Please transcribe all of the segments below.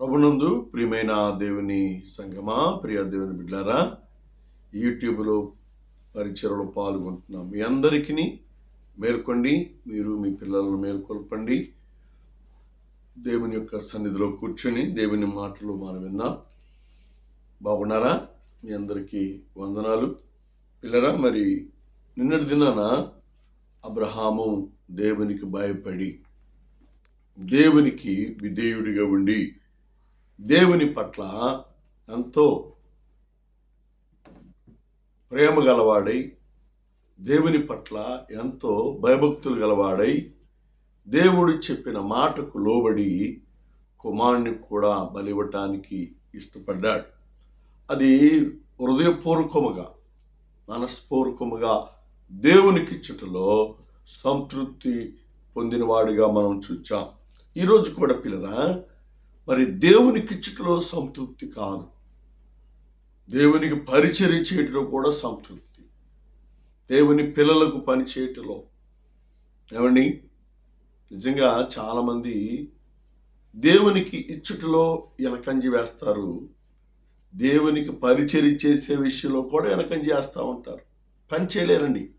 ప్రభునందు ప్రియమైన దేవుని సంగమా ప్రియ దేవుని బిడ్డారా యూట్యూబ్లో పరిచయలో పాల్గొంటున్నాం. మీ అందరికీ మేల్కొండి మీరు మీ పిల్లలను మేల్కొల్పండి. దేవుని యొక్క సన్నిధిలో కూర్చొని దేవుని మాటలు మనం విన్నాం బాగున్నారా? మీ అందరికీ వందనాలు. పిల్లరా మరి నిన్నటి దినాన అబ్రహాము దేవునికి భయపడి దేవునికి విధేయుడిగా ఉండి దేవుని పట్ల ఎంతో ప్రేమ గలవాడై దేవుని పట్ల ఎంతో భయభక్తులు గలవాడై దేవుడు చెప్పిన మాటకు లోబడి కుమారుని కూడా బలివ్వటానికి ఇష్టపడ్డాడు. అది హృదయపూర్వకముగా మనస్పూర్వకముగా దేవునికిచ్చుటలో సంతృప్తి పొందినవాడిగా మనం చూచాం. ఈరోజు కూడా పిల్లరా మరి దేవునికిచ్చుటలో సంతృప్తి కాదు. దేవునికి పరిచర్య చేయటంలో కూడా సంతృప్తి. దేవుని పిల్లలకు పని చేయటంలో. ఏమండి? నిజంగా చాలామంది దేవునికి ఇచ్చుటలో వెనకంజి వేస్తారు. దేవునికి పరిచర్య చేసే విషయంలో కూడా వెనకంజి వేస్తూ ఉంటారు. పని చేయలేరండి.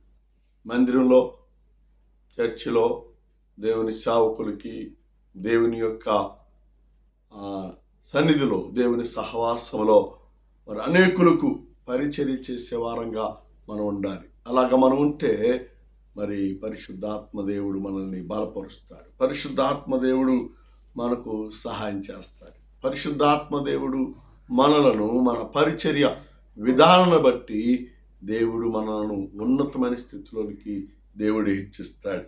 మందిరంలో చర్చిలో దేవుని సేవకులకి దేవుని యొక్క సన్నిధిలో దేవుని సహవాసంలో మరి అనేకులకు పరిచర్య చేసే వారంగా మనం ఉండాలి. అలాగ మనం ఉంటే మరి పరిశుద్ధాత్మ దేవుడు మనల్ని బలపరుస్తాడు. పరిశుద్ధాత్మ దేవుడు మనకు సహాయం చేస్తాడు. పరిశుద్ధాత్మ దేవుడు మనలను మన పరిచర్య విధానాన్ని బట్టి దేవుడు మనలను ఉన్నతమైన స్థితిలోనికి దేవుడు హెచ్చిస్తాడు.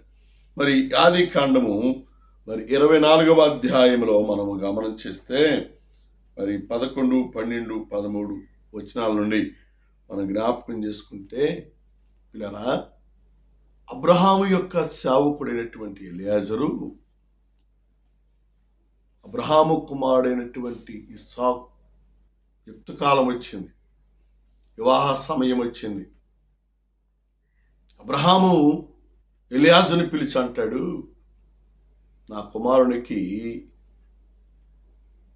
మరి ఆది కాండము మరి ఇరవై నాలుగవ అధ్యాయంలో మనము గమనం చేస్తే మరి పదకొండు పన్నెండు పదమూడు వచనాల నుండి మనం జ్ఞాపకం చేసుకుంటే పిల్లరా అబ్రహాము యొక్క సేవకుడైనటువంటి ఎలియాజరు అబ్రహాము కుమారుడైనటువంటి ఇస్సాకు యుక్తకాలం వచ్చింది వివాహ సమయం వచ్చింది. అబ్రహాము ఎలియాజుని పిలిచి అంటాడు నా కుమారునికి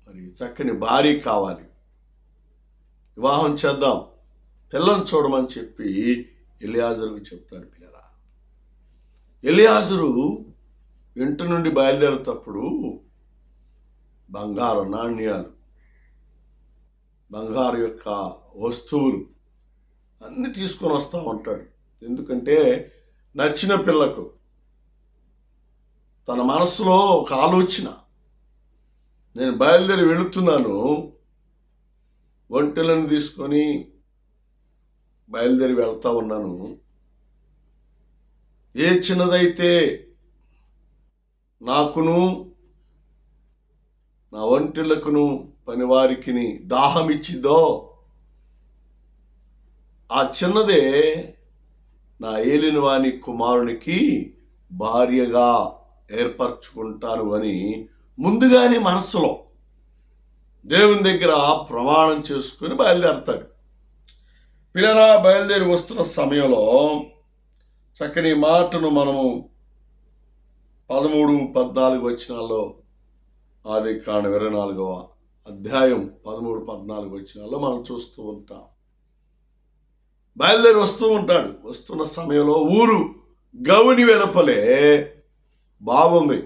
మరి చక్కని భార్య కావాలి. వివాహం చేద్దాం. పిల్లని చూడమని చెప్పి ఎలియాజరుకు చెప్తాడు పిల్లరా. ఎలియాజరు ఇంటి నుండి బయలుదేరేటప్పుడు బంగారు నాణ్యాలు బంగారు యొక్క వస్తువులు అన్నీ తీసుకొని వస్తూ ఉంటాడు. ఎందుకంటే నచ్చిన పిల్లకు తన మనసులో ఒక ఆలోచన. నేను బయలుదేరి వెళుతున్నాను. ఒంటెలను తీసుకొని బయలుదేరి వెళ్తా ఉన్నాను. ఏ చిన్నదైతే నాకును నా ఒంటెలకును పనివారికిని దాహం ఇచ్చిందో ఆ చిన్నదే నా ఏలినవాని కుమారునికి భార్యగా ఏర్పరచుకుంటారు అని ముందుగానే మనస్సులో దేవుని దగ్గర ప్రమాణం చేసుకుని బయలుదేరతాడు. పిల్లరా బయలుదేరి వస్తున్న సమయంలో చక్కని మాటను మనము పదమూడు పద్నాలుగు వచ్చినాల్లో ఆది కాండ ఇరవై నాలుగవ అధ్యాయం పదమూడు పద్నాలుగు వచ్చినాల్లో మనం చూస్తూ ఉంటాం. బయలుదేరి వస్తూ ఉంటాడు. వస్తున్న సమయంలో ఊరు గౌని వెలుపలే బాగుంది.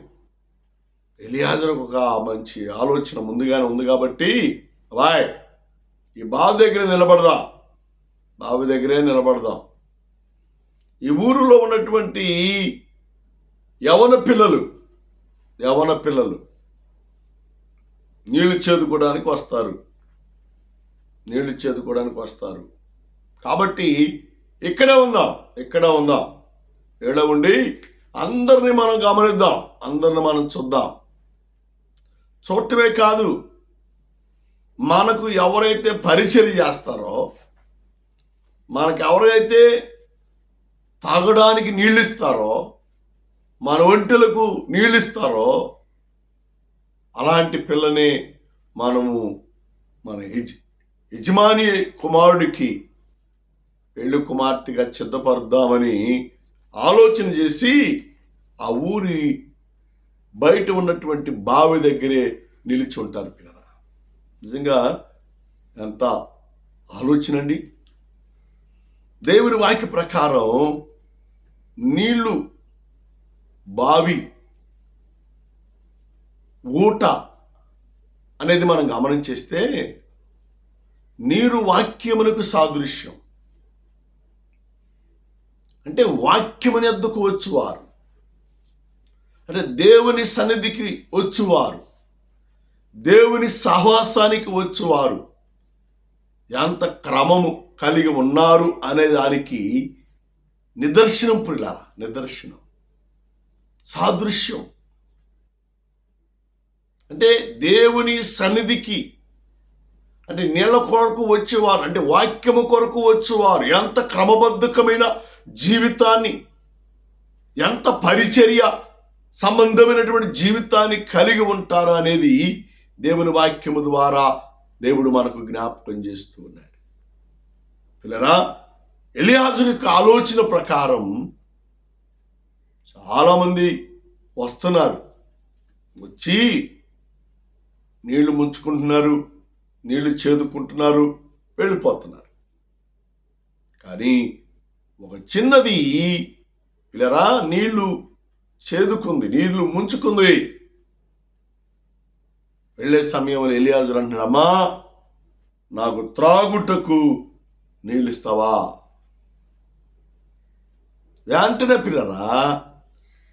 ఎలియాజరుకు ఒక మంచి ఆలోచన ముందుగానే ఉంది కాబట్టి వాయ్ ఈ బావి దగ్గర నిలబడదాం. బావి దగ్గరే నిలబడదాం. ఈ ఊరిలో ఉన్నటువంటి యవన పిల్లలు యవన పిల్లలు నీళ్ళు చేదుకోవడానికి వస్తారు. నీళ్ళు చేదుకోవడానికి వస్తారు. కాబట్టి ఇక్కడే ఉందాం ఇక్కడే ఉందాం. ఏడ ఉండి అందరిని మనం గమనిద్దాం. అందరిని మనం చూద్దాం. చూడటమే కాదు మనకు ఎవరైతే పరిచయం చేస్తారో మనకు ఎవరైతే తాగడానికి నీళ్ళు ఇస్తారో మన ఒంటెలకు నీళ్ళు ఇస్తారో అలాంటి పిల్లని మనము మన యజ యజమాని కుమారుడికి పెళ్ళి కుమార్తెగా సిద్ధపరుద్దామని ఆలోచన చేసి ఆ ఊరి బయట ఉన్నటువంటి బావి దగ్గరే నిలిచి ఉంటారు పిల్లల. నిజంగా ఎంత ఆలోచన అండి దేవుని వాక్య ప్రకారం నీళ్ళు బావి ఊట అనేది మనం గమనించేస్తే నీరు వాక్యమునకు సాదృశ్యం. అంటే వాక్యముని ఎద్దుకు వచ్చువారు. అంటే దేవుని సన్నిధికి వచ్చువారు. దేవుని సహవాసానికి వచ్చువారు. ఎంత క్రమము కలిగి ఉన్నారు అనే దానికి నిదర్శనం ప్రిలా నిదర్శనం. సాదృశ్యం. అంటే దేవుని సన్నిధికి అంటే నీళ్ళ కొరకు వచ్చేవారు అంటే వాక్యము కొరకు వచ్చేవారు. ఎంత క్రమబద్ధకమైన జీవితాన్ని ఎంత పరిచర్య సంబంధమైనటువంటి జీవితాన్ని కలిగి ఉంటారు అనేది దేవుని వాక్యము ద్వారా దేవుడు మనకు జ్ఞాపకం చేస్తూ ఉన్నాడు. పిల్లరా ఎలియాజు యొక్క ఆలోచన ప్రకారం చాలామంది వస్తున్నారు. వచ్చి నీళ్ళు ముంచుకుంటున్నారు నీళ్ళు చేదుకుంటున్నారు వెళ్ళిపోతున్నారు. కానీ ఒక చిన్నది పిల్లరా నీళ్ళు చేదుకుంది నీళ్ళు ముంచుకుంది. వెళ్ళే సమయంలో ఎలియాజరు అంటున్నాడు అమ్మా నాకు త్రాగుటకు నీళ్ళు ఇస్తావా వెంటనే పిల్లరా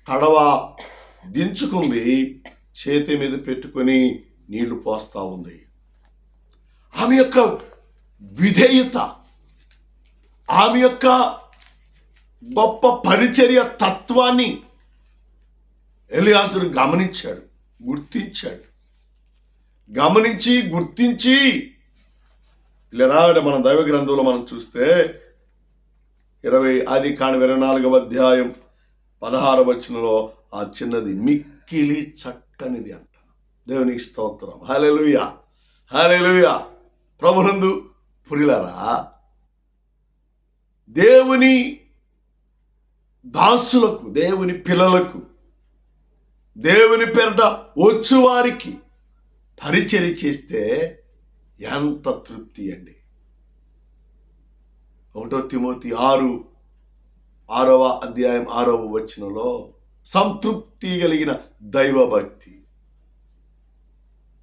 కడవ దించుకుంది చేతి మీద పెట్టుకొని నీళ్ళు పోస్తా ఉంది. ఆమె యొక్క విధేయత ఆమె యొక్క గొప్ప పరిచర్య తత్వాన్ని ఎలియాసుడు గమనించాడు గుర్తించాడు. గమనించి గుర్తించి. ఇలా మన దైవ గ్రంథంలో మనం చూస్తే ఇరవై ఆది కాని ఇరవై నాలుగవ అధ్యాయం పదహారు వచనంలో ఆ చిన్నది మిక్కిలి చక్కనిది అంట. దేవునికి స్తోత్రం. హలెలుయా హలెలుయా ప్రభునందు పురిలరా దేవుని దాసులకు దేవుని పిల్లలకు దేవుని పెరట వచ్చువారికి పరిచర్య చేస్తే ఎంత తృప్తి అండి. ఒకటో తిమోతి ఆరు ఆరవ అధ్యాయం ఆరవ వచనంలో సంతృప్తి కలిగిన దైవభక్తి.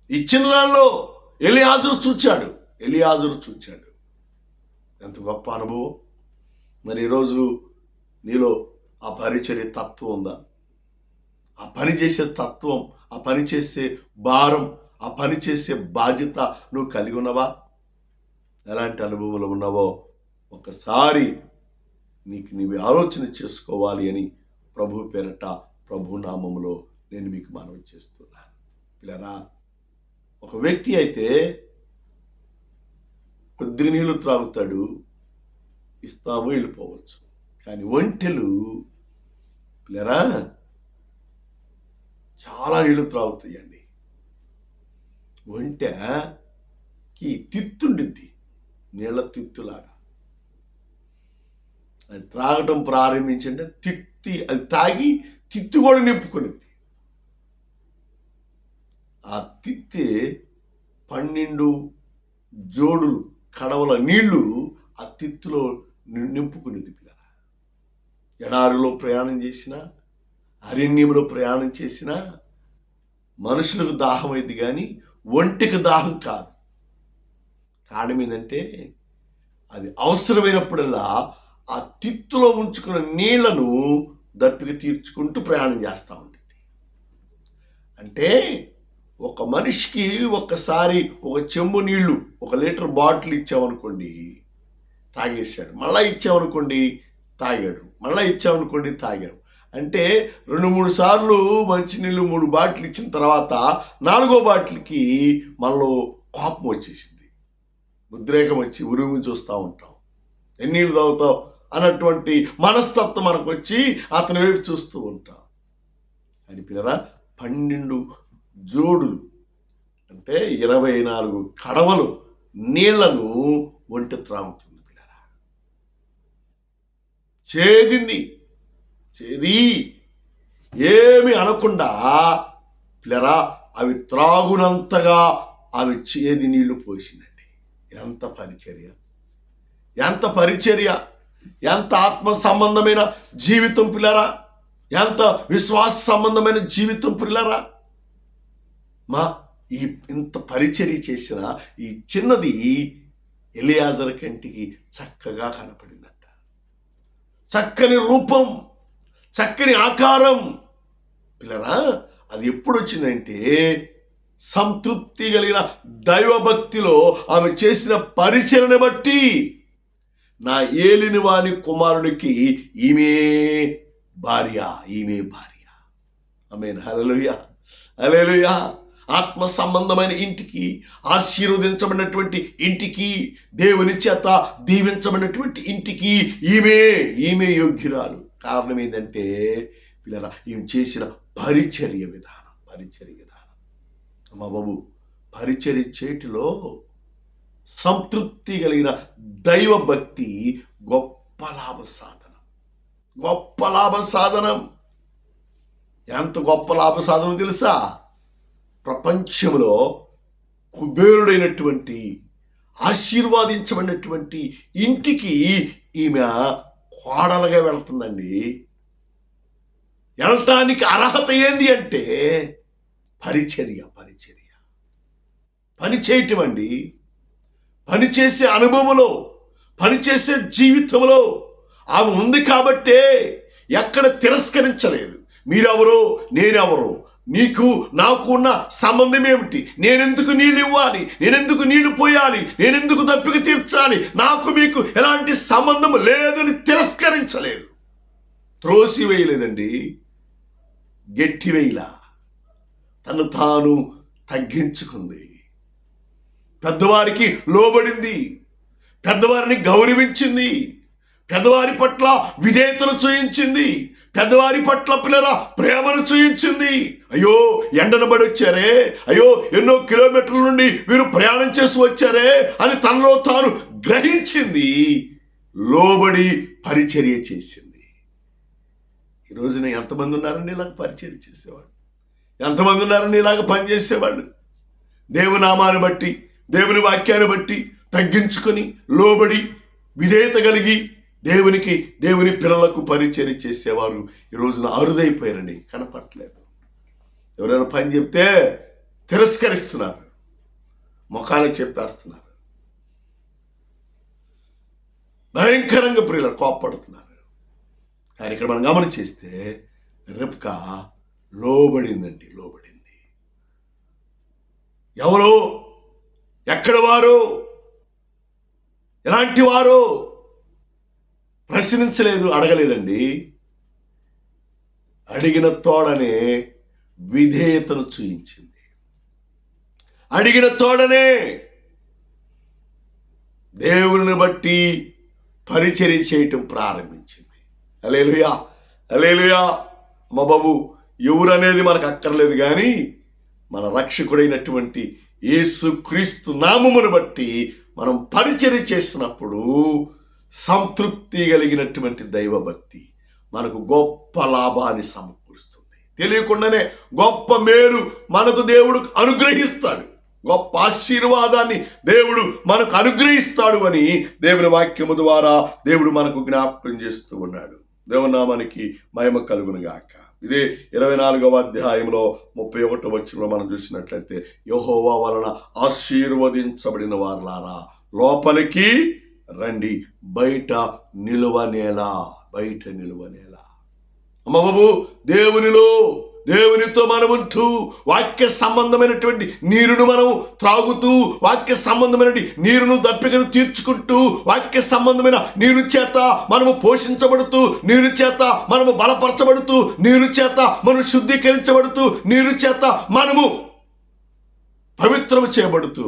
ఇచ్చిన దానిలో ఎలియాజురు చూచాడు. ఎలియాజురు చూచాడు. ఎంత గొప్ప అనుభవం. మరి ఈరోజు నీలో ఆ పరిచర్య తత్వం ఉందా? ఆ పని చేసే తత్వం ఆ పని చేసే భారం ఆ పని చేసే బాధ్యత నువ్వు కలిగి ఉన్నవా? ఎలాంటి అనుభవంలో ఉన్నావో ఒకసారి నీకు నీవి ఆలోచన చేసుకోవాలి అని ప్రభు పేరట ప్రభు నామములో నేను మీకు మనవి చేస్తున్నాను. పిల్లరా ఒక వ్యక్తి అయితే కొద్దిగా నీళ్ళు త్రాగుతాడు ఇస్తాము వెళ్ళిపోవచ్చు. కానీ ఒంటెలు పిల్లరా చాలా నీళ్ళు త్రాగుతాయండి. ఒంటెకి తిత్తుండిద్ది నీళ్ళ తిత్తులాగా. అది త్రాగటం ప్రారంభించంటే తిత్తి అది తాగి తిత్తి కూడా నింపుకునిద్ది. ఆ తిత్తి పన్నెండు జోడులు కడవల నీళ్ళు ఆ తిత్తులో నింపుకునేది పిల్ల ఎడారిలో ప్రయాణం చేసిన అరణ్యంలో ప్రయాణం చేసిన మనుషులకు దాహం అయింది కానీ ఒంటికి దాహం కాదు. కారణం ఏంటంటే అది అవసరమైనప్పుడల్లా ఆ తిత్తులో ఉంచుకున్న నీళ్ళను దప్పిక తీర్చుకుంటూ ప్రయాణం చేస్తూ ఉంటుంది అంటే ఒక మనిషికి ఒక్కసారి ఒక చెంబు నీళ్ళు ఒక లీటర్ బాటిల్ ఇచ్చామనుకోండి తాగేశాడు. మళ్ళీ ఇచ్చామనుకోండి తాగాడు. మళ్ళీ ఇచ్చామనుకోండి తాగాడు. అంటే రెండు మూడు సార్లు మంచినీళ్ళు మూడు బాటిల్ ఇచ్చిన తర్వాత నాలుగో బాటిల్కి మనలో కోపం వచ్చేసింది. ఉద్రేకం వచ్చి ఉరుగు చూస్తూ ఉంటాం. ఎన్నీళ్ళు తాగుతావు? అన్నటువంటి మనస్తత్వం మనకు వచ్చి అతని వైపు చూస్తూ ఉంటాం. అని పిల్లరా పన్నెండు జోడులు అంటే ఇరవై నాలుగు కడవలు నీళ్ళను ఒంటి త్రాగుతుంది చేదింది. చేది. ఏమి అనకుండా పిల్లరా అవి త్రాగునంతగా అవి చేది నీళ్ళు పోసిందండి. ఎంత పరిచర్య. ఎంత పరిచర్య. ఎంత ఆత్మ సంబంధమైన జీవితం పిల్లరా. ఎంత విశ్వాస సంబంధమైన జీవితం పిల్లరా. మా ఈ ఇంత పరిచర్య చేసిన ఈ చిన్నది ఎలియాజర్ కంటికి చక్కగా కనపడిందంట చక్కని రూపం చక్కని ఆకారం. పిల్లరా అది ఎప్పుడు వచ్చిందంటే సంతృప్తి కలిగిన దైవభక్తిలో ఆమె చేసిన పరిచరణ బట్టి. నా ఏలిని వాని కుమారుడికి ఈమె భార్య ఈమె భార్య. ఆమె హలలుయ హలలుయ ఆత్మ సంబంధమైన ఇంటికి ఆశీర్వదించబడినటువంటి ఇంటికి దేవుని చేత దీవించబడినటువంటి ఇంటికి ఈమె ఈమె యోగ్యురాలు. కారణం ఏంటంటే పిల్లల ఈమె చేసిన పరిచర్య విధానం పరిచర్య విధానం. అమ్మ బాబు పరిచర్య చేటిలో సంతృప్తి కలిగిన దైవ భక్తి గొప్ప లాభ సాధనం. గొప్ప లాభ సాధనం. ఎంత గొప్ప లాభ సాధనం తెలుసా? ప్రపంచంలో కుబేరుడైనటువంటి ఆశీర్వాదించబడినటువంటి ఇంటికి ఈమె కోడలుగా వెళ్తుందండి. వెళ్ళటానికి అర్హత ఏంది అంటే పరిచర్య పరిచర్య. పని చేయటం అండి పని చేసే అనుభవంలో పనిచేసే జీవితంలో ఆమె ఉంది కాబట్టే ఎక్కడ తిరస్కరించలేదు. మీరెవరో నేనెవరో నీకు నాకు ఉన్న సంబంధం ఏమిటి? నేనెందుకు నీళ్ళు ఇవ్వాలి? నేనెందుకు నీళ్ళు పోయాలి? నేనెందుకు దప్పిక తీర్చాలి? నాకు మీకు ఎలాంటి సంబంధం లేదని తిరస్కరించలేదు. త్రోసి వేయలేదండి. గట్టి వేయలా. తను తాను తగ్గించుకుంది. పెద్దవారికి లోబడింది. పెద్దవారిని గౌరవించింది. పెద్దవారి పట్ల విధేయతను చూయించింది. పెద్దవారి పట్ల పిల్లల ప్రేమను చూయించింది. అయ్యో ఎండను పడి వచ్చారే? అయ్యో ఎన్నో కిలోమీటర్ల నుండి వీరు ప్రయాణం చేసి వచ్చారే అని తనలో తాను గ్రహించింది. లోబడి పరిచర్య చేసింది. ఈ రోజున ఎంతమంది ఉన్నారని ఇలాగ పరిచర్య చేసేవాడు ఎంతమంది ఉన్నారని ఇలాగ పనిచేసేవాళ్ళు. దేవునామాన్ని బట్టి దేవుని వాక్యాన్ని బట్టి తగ్గించుకొని లోబడి విధేయత కలిగి దేవునికి దేవుని పిల్లలకు పరిచయం చేసేవారు. ఈ రోజున అరుదైపోయారని కనపట్లేదు ఎవరైనా పని చెప్తే తిరస్కరిస్తున్నారు. ముఖానికి చెప్పేస్తున్నారు. భయంకరంగా ప్రియులు కోప్పడుతున్నారు. కానీ ఇక్కడ మనం గమనించేస్తే రిప్కా లోబడిందండి లోబడింది. ఎవరు? ఎక్కడ వారు? ఎలాంటి వారు? ప్రశ్నించలేదు అడగలేదండి. అడిగిన తోడనే విధేయతను చూయించింది. అడిగిన తోడనే దేవుని బట్టి పరిచర్య చేయటం ప్రారంభించింది. అలేలుయా అలేలుయా మా బాబు ఎవరు అనేది మనకు అక్కర్లేదు కానీ మన రక్షకుడైనటువంటి యేసు క్రీస్తు నామమును బట్టి మనం పరిచర్య చేసినప్పుడు సంతృప్తి కలిగినటువంటి దైవభక్తి మనకు గొప్ప లాభాన్ని సమకూరుస్తుంది. తెలియకుండానే గొప్ప మేలు మనకు దేవుడు అనుగ్రహిస్తాడు. గొప్ప ఆశీర్వాదాన్ని దేవుడు మనకు అనుగ్రహిస్తాడు అని దేవుని వాక్యము ద్వారా దేవుడు మనకు జ్ఞాపకం చేస్తూ ఉన్నాడు. దేవనామానికి మహిమ కలుగును గాక. ఇదే ఇరవై నాలుగవ అధ్యాయంలో ముప్పై ఒకటో వచ్చినలో మనం చూసినట్లయితే యహోవా వలన ఆశీర్వదించబడిన వారులారా లోపలికి రండి బయట నిలువనేలా బయట నిలువనేలా. అమ్మ బాబు దేవునిలో దేవునితో మనం ఉంటూ వాక్య సంబంధమైనటువంటి నీరును మనం త్రాగుతూ వాక్య సంబంధమైన నీరును దప్పికను తీర్చుకుంటూ వాక్య సంబంధమైన నీరు చేత మనము పోషించబడుతూ నీరు చేత మనము బలపరచబడుతూ నీరు చేత మనం శుద్ధీకరించబడుతూ నీరు చేత మనము పవిత్రము చేయబడుతూ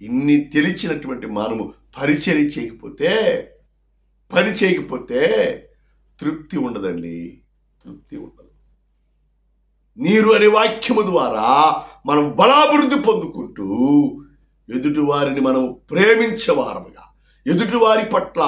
ఇన్ని తెలిసినటువంటి మనము పరిచర్య చేయకపోతే పని చేయకపోతే తృప్తి ఉండదండి. తృప్తి ఉండదు. నీరు అనే వాక్యము ద్వారా మనం బలాభివృద్ధి పొందుకుంటూ ఎదుటి వారిని మనం ప్రేమించేవారముగా ఎదుటి వారి పట్ల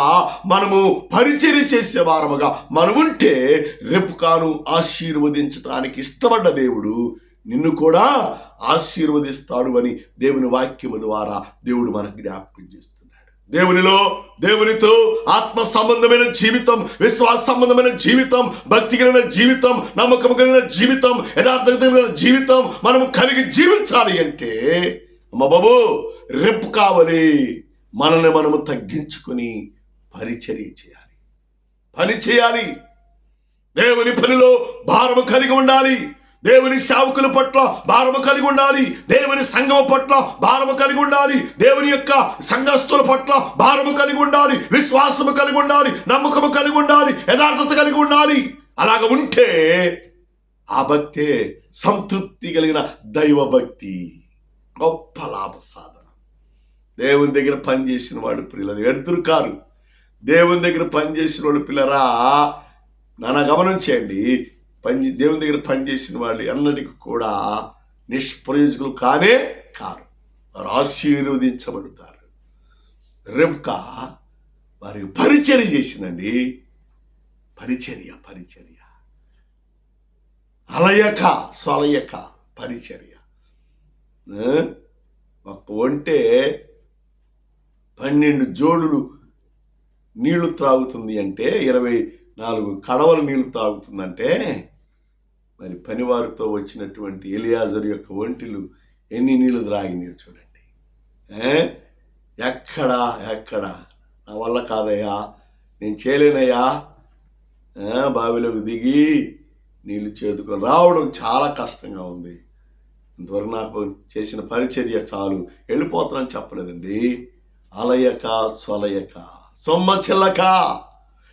మనము పరిచర్య చేసే వారముగా మనముంటే రేపు కాను ఆశీర్వదించడానికి ఇష్టపడ్డ దేవుడు నిన్ను కూడా ఆశీర్వదిస్తాడు అని దేవుని వాక్యము ద్వారా దేవుడు మనకు జ్ఞాపకం చేస్తాడు. దేవునిలో దేవునితో ఆత్మ సంబంధమైన జీవితం విశ్వాస సంబంధమైన జీవితం భక్తి కలిగిన జీవితం నమ్మకం కలిగిన జీవితం యథార్థత కలిగిన జీవితం మనం కలిగి జీవించాలి అంటే అమ్మ బాబు రెప్పు కావాలి మనల్ని మనము తగ్గించుకొని పరిచర్య చేయాలి. పని చేయాలి దేవుని పనిలో భారము కలిగి ఉండాలి. దేవుని సేవకుల పట్ల భారము కలిగి ఉండాలి. దేవుని సంఘం పట్ల భారము కలిగి ఉండాలి. దేవుని యొక్క సంఘస్థుల పట్ల భారము కలిగి ఉండాలి. విశ్వాసము కలిగి ఉండాలి. నమ్మకము కలిగి ఉండాలి. యథార్థత కలిగి ఉండాలి. అలాగ ఉంటే ఆ భక్తే సంతృప్తి కలిగిన దైవ భక్తి గొప్ప లాభ సాధన. దేవుని దగ్గర పనిచేసిన వాడు పిల్లలు ఎదురు కారు. దేవుని దగ్గర పనిచేసిన వాడు పిల్లరా నా గమనం చేయండి. పని దేవుని దగ్గర పనిచేసిన వాళ్ళు ఎన్నటికి కూడా నిష్ప్రయోజకులు కానే కారు. వారు ఆశీర్వదించబడతారు. రెబ్క వారికి పరిచర్య చేసిందండి. పరిచర్య పరిచర్య. అలయక స్వలయక పరిచర్య. ఆ? ఒక ఒంటే పన్నెండు జోడులు నీళ్ళు త్రాగుతుంది అంటే ఇరవై నాలుగు కడవలు నీళ్ళు త్రాగుతుందంటే మరి పనివారితో వచ్చినటువంటి ఎలియాజర్ యొక్క ఒంటిలు ఎన్ని నీళ్ళు త్రాగినీరు చూడండి. ఎక్కడా ఎక్కడ? ఎక్కడ? నా వల్ల కాదయ్యా. నేను చేయలేనయ్యా. బావిలోకి దిగి నీళ్ళు చేతుకొని రావడం చాలా కష్టంగా ఉంది. ఇంతవరకు నాకు చేసిన పరిచర్య చాలు. వెళ్ళిపోతానని చెప్పలేదండి. అలయక సొలయక సొమ్మ చిల్లక.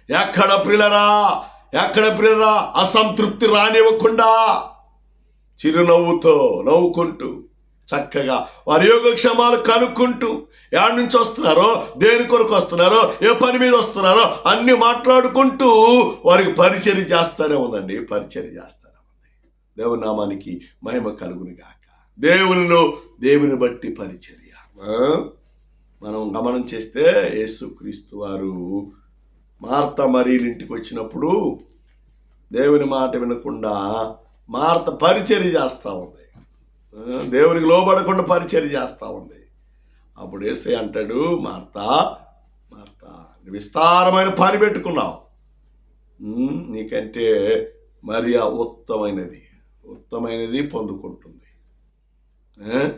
ఎక్కడ పిల్లరా ఎక్కడ ప్రియరా? అసంతృప్తి రానివ్వకుండా చిరునవ్వుతో నవ్వుకుంటూ చక్కగా వారి యోగక్షేమాలు కనుక్కుంటూ ఎక్కడి నుంచి వస్తున్నారో దేని కొరకు వస్తున్నారో ఏ పని మీద వస్తున్నారో అన్ని మాట్లాడుకుంటూ వారికి పరిచర్య చేస్తూనే ఉందండి. పరిచర్య చేస్తూనే ఉంది. దేవుని నామానికి మహిమ కలుగును గాక. దేవునిలో దేవుని బట్టి పరిచర్య మనం గమనం చేస్తే యేసుక్రీస్తు వారు మార్త మరీలింటికి వచ్చినప్పుడు దేవుని మాట వినకుండా మార్త పరిచర్య చేస్తూ ఉంది. దేవునికి లోబడకుండా పరిచర్య చేస్తూ ఉంది. అప్పుడు ఏసై అంటాడు మార్త మార్త విస్తారమైన పని పెట్టుకున్నావు. నీకంటే మరి ఆ ఉత్తమైనది ఉత్తమైనది పొందుకుంటుంది. ఏ?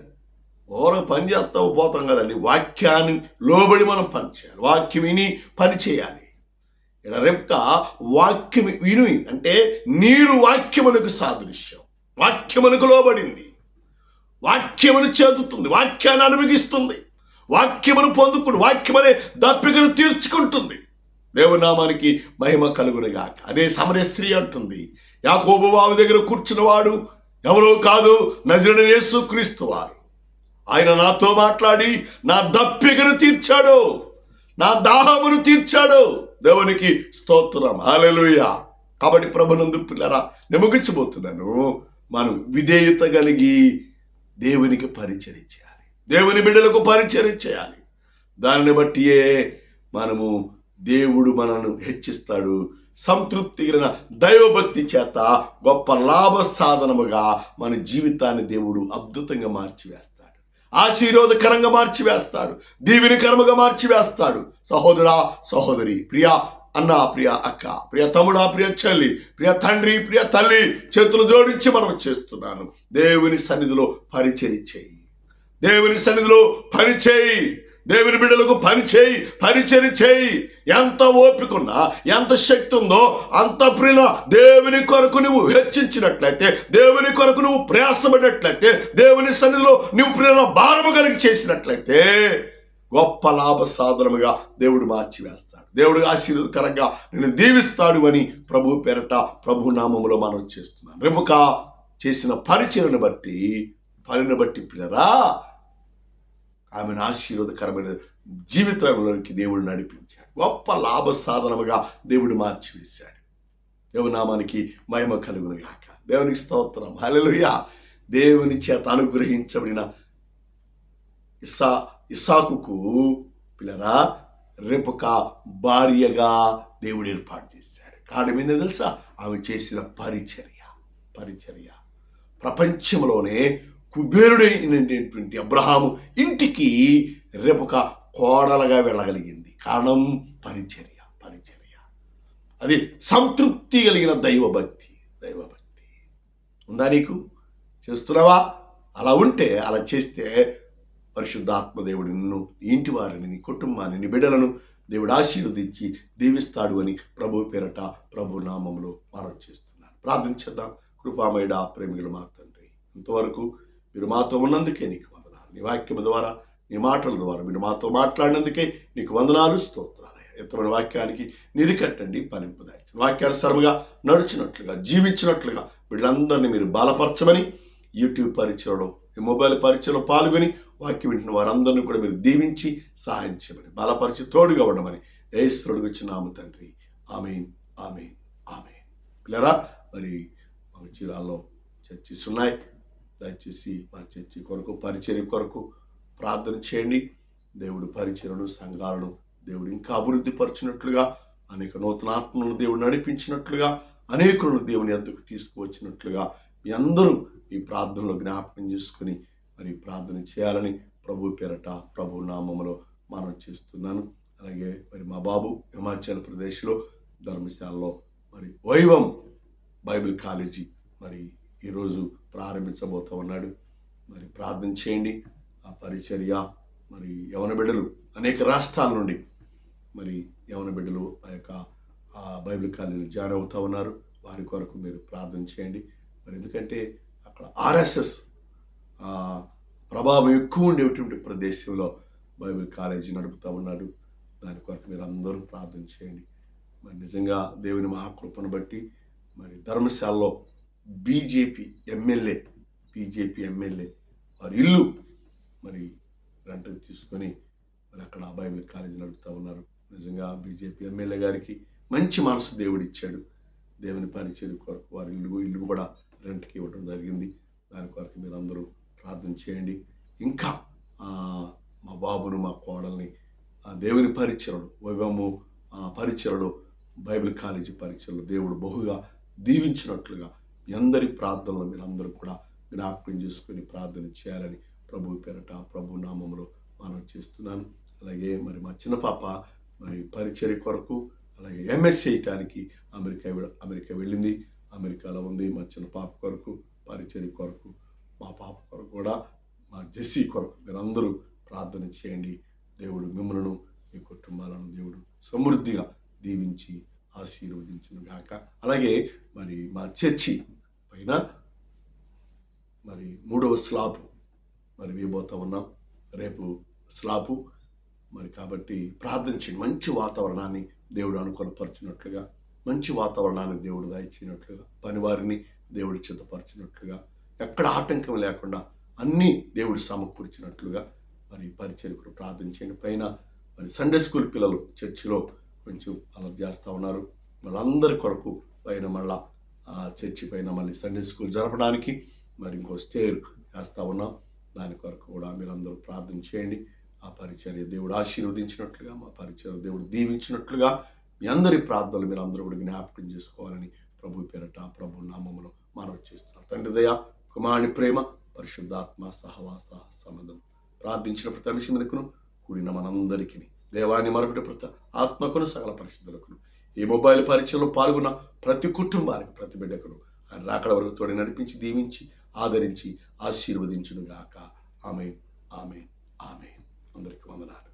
ఓర పని చేస్తావు పోతాం కదండి వాక్యాన్ని లోబడి మనం పని చేయాలి. వాక్యం విని పని చేయాలి. రెప్క వాక్యం విను అంటే నీరు వాక్యమునకు సాదృశ్యం. వాక్యమునకు లోబడింది. వాక్యమును చేదుతుంది. వాక్యాన్ని అనుభవిస్తుంది. వాక్యమును పొందుకుని వాక్యమనే దప్పికను తీర్చుకుంటుంది. దేవునామానికి మహిమ కలుగునుగాక. అదే సమరే స్త్రీ అంటుంది. యాకోబు బావి దగ్గర కూర్చున్నవాడు ఎవరో కాదు నజరుడు యేసు క్రీస్తు వారు. ఆయన నాతో మాట్లాడి నా దప్పికను తీర్చాడు. నా దాహమును తీర్చాడు. దేవునికి స్తోత్రం. హాలెలుయ కాబట్టి ప్రభునందు పిల్లరా నిమగించబోతున్నాను మనం విధేయత కలిగి దేవునికి పరిచయం చేయాలి. దేవుని బిడ్డలకు పరిచయం చేయాలి. దానిని బట్టియే మనము దేవుడు మనను హెచ్చిస్తాడు. సంతృప్తి కలిగిన దైవభక్తి చేత గొప్ప లాభ సాధనముగా మన జీవితాన్ని దేవుడు అద్భుతంగా మార్చివేస్తాడు. ఆశీర్వాదకరంగా మార్చివేస్తాడు దీవెనకరముగా మార్చివేస్తాడు సహోదరా సహోదరి ప్రియా అన్న ప్రియ అక్క ప్రియ తమ్ముడా ప్రియ చెల్లి ప్రియ తండ్రి ప్రియ తల్లి చేతులు జోడించి మనం చేస్తున్నాను. దేవుని సన్నిధిలో పరిచయం చేయి. దేవుని సన్నిధిలో పరిచేయి దేవుని బిడ్డలకు పని చేయి పరిచయం చేయి. ఎంత ఓపికన్నా ఎంత శక్తి ఉందో అంత ప్రిల దేవుని కొరకు నువ్వు హెచ్చించినట్లయితే దేవుని కొరకు నువ్వు ప్రయాసపడినట్లయితే దేవుని సన్నిధిలో నువ్వు ప్రియ భారము కలిగి చేసినట్లయితే గొప్ప లాభ సాధనముగా దేవుడు మార్చివేస్తాడు. దేవుడు ఆశీర్వదకరంగా నేను దీవిస్తాడు అని ప్రభు పేరట ప్రభు నామములో మనం చేస్తున్నాం రెబుక చేసిన పరిచయను బట్టి పనిని బట్టి పిల్లరా ఆమెను ఆశీర్వదకరమైన జీవితంలోకి దేవుడు నడిపించాడు. గొప్ప లాభ సాధనముగా దేవుడు మార్చివేశాడు. దేవునామానికి మహిమ కలుగును గాక. దేవునికి స్తోత్రం. హల్లెలూయా. దేవుని చేత అనుగ్రహించబడిన ఇసా ఇసాకుకు పిల్లరా రేపొక భార్యగా దేవుడు ఏర్పాటు చేశాడు. కారణం ఏంటో తెలుసా? ఆమె చేసిన పరిచర్య. పరిచర్య. ప్రపంచంలోనే కుబేరుడైనటువంటి అబ్రహాము ఇంటికి రేపొక కోడలుగా వెళ్ళగలిగింది. కారణం పరిచర్య పరిచర్య. అది సంతృప్తి కలిగిన దైవభక్తి దైవభక్తి. ఉందా నీకు? చేస్తున్నావా? అలా ఉంటే అలా చేస్తే పరిశుద్ధాత్మదేవుడు నిన్ను ఇంటి వారిని నీ కుటుంబాన్ని నీ బిడ్డలను దేవుడు ఆశీర్వదించి దీవిస్తాడు అని ప్రభు పేరట ప్రభు నామంలో మనం చేస్తున్నాను. ప్రార్థించేద్దాం. కృపామయుడ ప్రేమికులు మా తండ్రి. ఇంతవరకు మీరు మాతో ఉన్నందుకే నీకు వందనాలు. నీ వాక్యం ద్వారా నీ మాటల ద్వారా మీరు మాతో మాట్లాడినందుకే నీకు వందనాలు స్తోత్రాలు ఇతరుల వాక్యానికి నిరికట్టండి ఫలింపదాయి వాక్యానుసరముగా నడుచినట్లుగా జీవించినట్లుగా వీళ్ళందరినీ మీరు బలపరచమని యూట్యూబ్ పరిచయలో ఈ మొబైల్ పరిచయలో పాల్గొని వాక్యం వింటున్న వారందరినీ కూడా మీరు దీవించి సహాయం చేయమని బలపరిచి తోడుగా ఉండమని ఏశ్వరుడు వచ్చినాము తండ్రి. Amen amen amen. పిల్లరా మరి మా జిల్లాలో ఉన్నాయి దయచేసి మా చర్చి కొరకు పరిచర్య కొరకు ప్రార్థన చేయండి. దేవుడు పరిచయను సంఘాలను దేవుడు ఇంకా అభివృద్ధి పరచినట్లుగా అనేక నూతనాత్మలను దేవుడు నడిపించినట్లుగా అనేకులను దేవుని ఎందుకు తీసుకువచ్చినట్లుగా మీ అందరూ ఈ ప్రార్థనలో జ్ఞాపకం చేసుకుని మరి ప్రార్థన చేయాలని ప్రభు పేరట ప్రభు నామములో మనం చేస్తున్నాను. అలాగే మరి మా బాబు హిమాచల్ ప్రదేశ్లో ధర్మశాలలో మరి వైవం బైబిల్ కాలేజీ మరి ఈరోజు ప్రారంభించబోతూ ఉన్నాడు మరి ప్రార్థన చేయండి. ఆ పరిచర్య మరి యవన బిడ్డలు అనేక రాష్ట్రాల నుండి మరి యవన బిడ్డలు ఆ యొక్క ఆ బైబిల్ కాలేజీలో జాయిన్ అవుతూ ఉన్నారు. వారి కొరకు మీరు ప్రార్థన చేయండి. మరి ఎందుకంటే అక్కడ ఆర్ఎస్ఎస్ ప్రభావం ఎక్కువ ఉండేటువంటి ప్రదేశంలో బైబిల్ కాలేజీ నడుపుతూ ఉన్నాడు. దాని కొరకు మీరు అందరూ ప్రార్థన చేయండి. మరి నిజంగా దేవుని మహాకృపను బట్టి మరి ధర్మశాలలో బీజేపీ ఎమ్మెల్యే బీజేపీ ఎమ్మెల్యే వారి ఇల్లు మరి రెంట్కి తీసుకొని మరి అక్కడ బైబిల్ కాలేజీ నడుపుతూ ఉన్నారు. నిజంగా బీజేపీ ఎమ్మెల్యే గారికి మంచి మనసు దేవుడు ఇచ్చాడు. దేవుని పరిచయం కొరకు వారి ఇల్లు ఇల్లు కూడా రెంట్కి ఇవ్వడం జరిగింది. దాని కొరకు మీరు అందరూ ప్రార్థన చేయండి. ఇంకా మా బాబును మా కోడల్ని ఆ, దేవుని పరిచయలు వైభవము పరిచయలు బైబిల్ కాలేజీ పరీక్షలు దేవుడు బహుగా దీవించినట్లుగా మీ అందరి ప్రార్థనలు మీరందరూ కూడా జ్ఞాపకం చేసుకొని ప్రార్థన చేయాలని ప్రభు పేరట ప్రభు నామంలో మనం చేస్తున్నాను. అలాగే మరి మా చిన్న పాప మరి పరిచర్య కొరకు అలాగే ఎంఎస్ చేయటానికి అమెరికా అమెరికా వెళ్ళింది. అమెరికాలో ఉంది మా చిన్న పాప కొరకు పరిచర్య కొరకు మా పాప కొరకు కూడా మా జెస్సీ కొరకు మీరందరూ ప్రార్థన చేయండి. దేవుడు మిమ్మలను మీ కుటుంబాలను దేవుడు సమృద్ధిగా దీవించి ఆశీర్వదించును గాక అలాగే మరి మా చర్చి పైన మరి మూడవ స్లాబ్ మరి వేయబోతా ఉన్నాం. రేపు స్లాబు మరి కాబట్టి ప్రార్థించి మంచి వాతావరణాన్ని దేవుడు అనుకూలపరిచినట్లుగా మంచి వాతావరణాన్ని దేవుడు దాయిచ్చినట్లుగా పనివారిని దేవుడు చిత్తపరిచినట్లుగా ఎక్కడ ఆటంకం లేకుండా అన్నీ దేవుడు సమకూర్చినట్లుగా మరి పరిచయకుడు ప్రార్థించండి. పైన మరి సండే స్కూల్ పిల్లలు చర్చిలో కొంచెం అలా చేస్తూ ఉన్నారు. వాళ్ళందరి కొరకు పైన మళ్ళా చర్చి పైన మళ్ళీ సండే స్కూల్ జరపడానికి మరి ఇంకో స్టేర్ వేస్తూ ఉన్నాం. దాని కొరకు కూడా మీరందరూ ప్రార్థన చేయండి. ఆ పరిచర్య దేవుడు ఆశీర్వదించినట్లుగా మా పరిచర్య దేవుడు దీవించినట్లుగా మీ అందరి ప్రార్థనలు మీరు అందరూ కూడా జ్ఞాపకం చేసుకోవాలని ప్రభు పేరట ప్రభు నామమును మనం చేస్తున్నాం. తండ్రి దయ కుమారుని ప్రేమ పరిశుద్ధాత్మ సహవాస సమదం ప్రార్థించిన ప్రతి అంశమునకును కూడిన మనందరికీ దేవాన్ని మరొకటి ప్రతి ఆత్మకును సకల పరిశుద్ధులకును. ఈ మొబైల్ పరీక్షలో పాల్గొన్న ప్రతి కుటుంబానికి ప్రతి బిడ్డకును ఆయన రాకడ వరకు తోడి నడిపించి దీవించి ఆదరించి ఆశీర్వదించునుగాక. ఆమె ఆమె ఆమె ఆమె